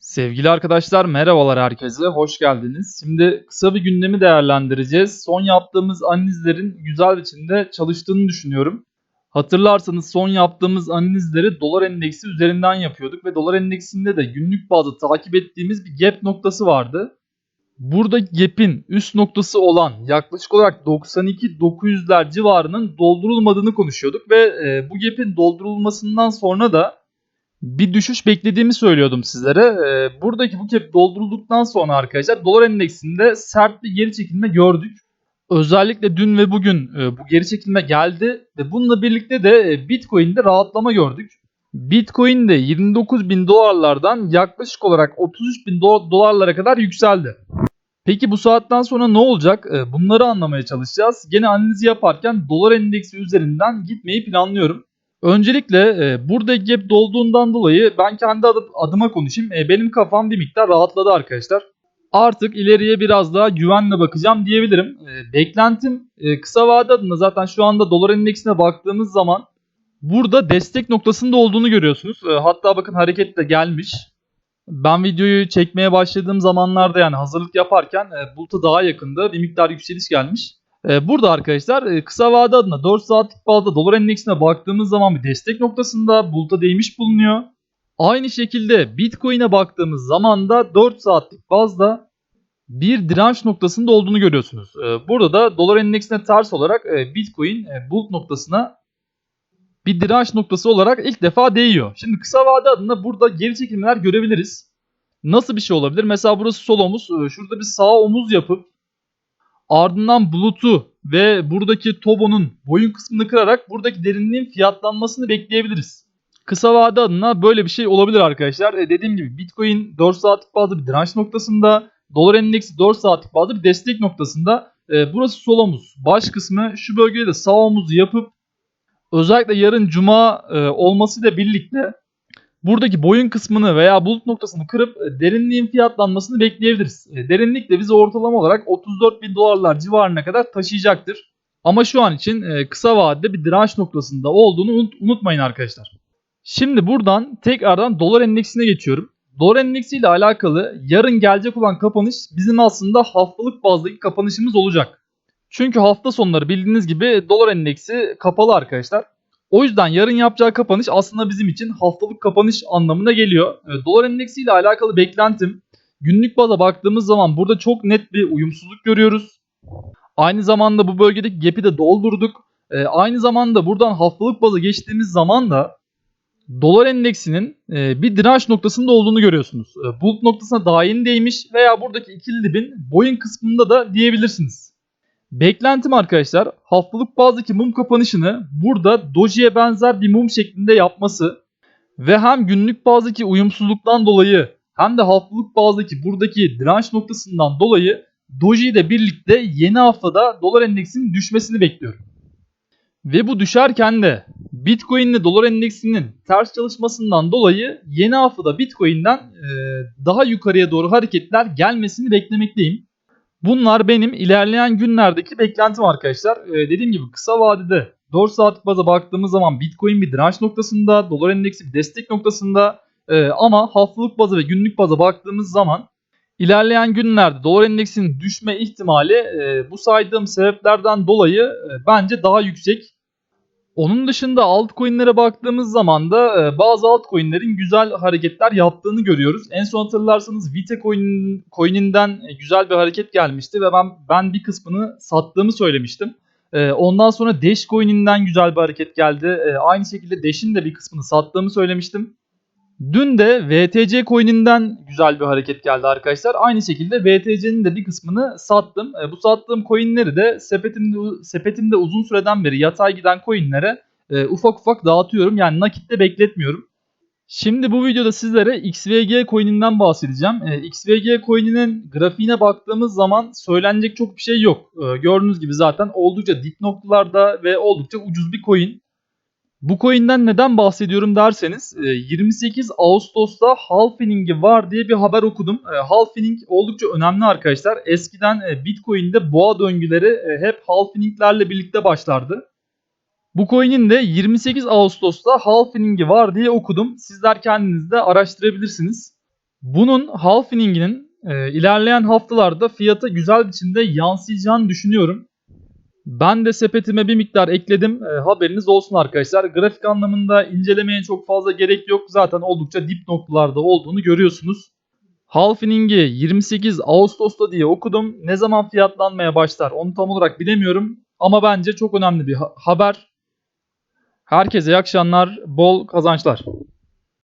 Sevgili arkadaşlar merhabalar herkese, hoş geldiniz. Şimdi kısa bir gündemi değerlendireceğiz. Son yaptığımız analizlerin güzel biçimde çalıştığını düşünüyorum. Hatırlarsanız son yaptığımız analizleri dolar endeksi üzerinden yapıyorduk ve dolar endeksinde de günlük bazda takip ettiğimiz bir gap noktası vardı. Burada gap'in üst noktası olan yaklaşık olarak 92-900'ler civarının doldurulmadığını konuşuyorduk ve e, bu gap'in doldurulmasından sonra da bir düşüş beklediğimi söylüyordum sizlere. Ee, buradaki bu cap doldurulduktan sonra arkadaşlar dolar endeksinde sert bir geri çekilme gördük. Özellikle dün ve bugün e, bu geri çekilme geldi ve bununla birlikte de e, Bitcoin'de rahatlama gördük. Bitcoin de 29 bin dolarlardan yaklaşık olarak 33 bin do- dolarlara kadar yükseldi. Peki bu saatten sonra ne olacak? E, Bunları anlamaya çalışacağız. Gene analizi yaparken dolar endeksi üzerinden gitmeyi planlıyorum. Öncelikle e, burada gap dolduğundan dolayı ben kendi adı- adıma konuşayım. E, benim kafam bir miktar rahatladı arkadaşlar. Artık ileriye biraz daha güvenle bakacağım diyebilirim. E, beklentim e, kısa vade adına zaten şu anda dolar endeksine baktığımız zaman burada destek noktasında olduğunu görüyorsunuz. Hatta bakın hareket de gelmiş. Ben videoyu çekmeye başladığım zamanlarda yani hazırlık yaparken e, daha yakında bir miktar yükseliş gelmiş. Ee, Burada arkadaşlar e, kısa vade adına 4 saatlik bazda dolar endeksine baktığımız zaman bir destek noktasında buluta değmiş bulunuyor. Aynı şekilde Bitcoin'e baktığımız zaman da 4 saatlik bazda bir direnç noktasında olduğunu görüyorsunuz. Ee, Burada da dolar endeksine ters olarak e, Bitcoin e, bulut noktasına bir direnç noktası olarak ilk defa değiyor. Şimdi kısa vade adına burada geri çekilmeler görebiliriz. Nasıl bir şey olabilir? Mesela burası sol omuz. Ee, Şurada bir sağ omuz yapıp Ardından bulutu ve buradaki Tobo'nun boyun kısmını kırarak buradaki derinliğin fiyatlanmasını bekleyebiliriz. Kısa vade adına böyle bir şey olabilir arkadaşlar. E, dediğim gibi Bitcoin 4 saatlik bazda bir direnç noktasında, dolar endeksi 4 saatlik bazda bir destek noktasında. E, burası sol omuz. Baş kısmı şu bölgede de sağ omuzu yapıp özellikle yarın cuma e, olmasıyla birlikte buradaki boyun kısmını veya bulut noktasını kırıp e, derinliğin fiyatlanmasını bekleyebiliriz. E, Derinlik de bizi ortalama olarak 34 bin dolarlar civarına kadar taşıyacaktır. Ama şu an için e, kısa vadede bir direnç noktasında olduğunu unut- unutmayın arkadaşlar. Şimdi buradan tekrardan dolar endeksine geçiyorum. Dolar endeksiyle alakalı yarın gelecek olan kapanış bizim aslında haftalık bazdaki kapanışımız olacak. Çünkü hafta sonları bildiğiniz gibi dolar endeksi kapalı arkadaşlar. O yüzden yarın yapacağı kapanış aslında bizim için haftalık kapanış anlamına geliyor. Dolar endeksiyle alakalı beklentim günlük baza baktığımız zaman burada çok net bir uyumsuzluk görüyoruz. Aynı zamanda bu bölgedeki gap'i de doldurduk. E, aynı zamanda buradan haftalık baza geçtiğimiz zaman da dolar endeksinin e, bir direnç noktasında olduğunu görüyorsunuz. E, bulut noktasına daha yeni değmiş veya buradaki ikili dibin boyun kısmında da diyebilirsiniz. Beklentim arkadaşlar haftalık bazdaki mum kapanışını burada dojiye benzer bir mum şeklinde yapması ve hem günlük bazdaki uyumsuzluktan dolayı hem de haftalık bazdaki buradaki direnç noktasından dolayı doji ile birlikte yeni haftada dolar endeksinin düşmesini bekliyorum. Ve bu düşerken de Bitcoin ile dolar endeksinin ters çalışmasından dolayı yeni haftada Bitcoin'den daha yukarıya doğru hareketler gelmesini beklemekteyim. Bunlar benim ilerleyen günlerdeki beklentim arkadaşlar. Ee, dediğim gibi kısa vadede 4 saatlik baza baktığımız zaman Bitcoin bir direnç noktasında, dolar endeksi bir destek noktasında Ee, ama haftalık baza ve günlük baza baktığımız zaman ilerleyen günlerde dolar endeksinin düşme ihtimali e, bu saydığım sebeplerden dolayı e, bence daha yüksek. Onun dışında altcoin'lere baktığımız zaman da e, bazı altcoin'lerin güzel hareketler yaptığını görüyoruz. En son hatırlarsanız Vite coin, coin'inden e, güzel bir hareket gelmişti ve ben ben bir kısmını sattığımı söylemiştim. E, ondan sonra Dash coin'inden güzel bir hareket geldi. Aynı şekilde Dash'in de bir kısmını sattığımı söylemiştim. Dün de VTC coin'inden güzel bir hareket geldi arkadaşlar. Aynı şekilde VTC'nin de bir kısmını sattım. E, bu sattığım coin'leri de sepetimde, sepetimde uzun süreden beri yatay giden coin'lere e, ufak ufak dağıtıyorum. Yani nakitte bekletmiyorum. Şimdi bu videoda sizlere XVG coin'inden bahsedeceğim. E, XVG coin'inin grafiğine baktığımız zaman söylenecek çok bir şey yok. E, gördüğünüz gibi zaten oldukça dip noktalarda ve oldukça ucuz bir coin. Bu coin'den neden bahsediyorum derseniz e, 28 Ağustos'ta halfing'i var diye bir haber okudum. E, Halving oldukça önemli arkadaşlar. Eskiden e, Bitcoin'de boğa döngüleri e, hep halfing'lerle birlikte başlardı. Bu coin'in de 28 Ağustos'ta halfing'i var diye okudum. Sizler kendiniz de araştırabilirsiniz. Bunun halfening'inin e, ilerleyen haftalarda fiyata güzel biçimde yansıyacağını düşünüyorum. Ben de sepetime bir miktar ekledim. E, haberiniz olsun arkadaşlar. Grafik anlamında incelemeye çok fazla gerek yok. Zaten oldukça dip noktalarda olduğunu görüyorsunuz. Halfening'i 28 Ağustos'ta diye okudum. Ne zaman fiyatlanmaya başlar onu tam olarak bilemiyorum. Ama bence çok önemli bir ha- haber. Herkese iyi akşamlar, bol kazançlar.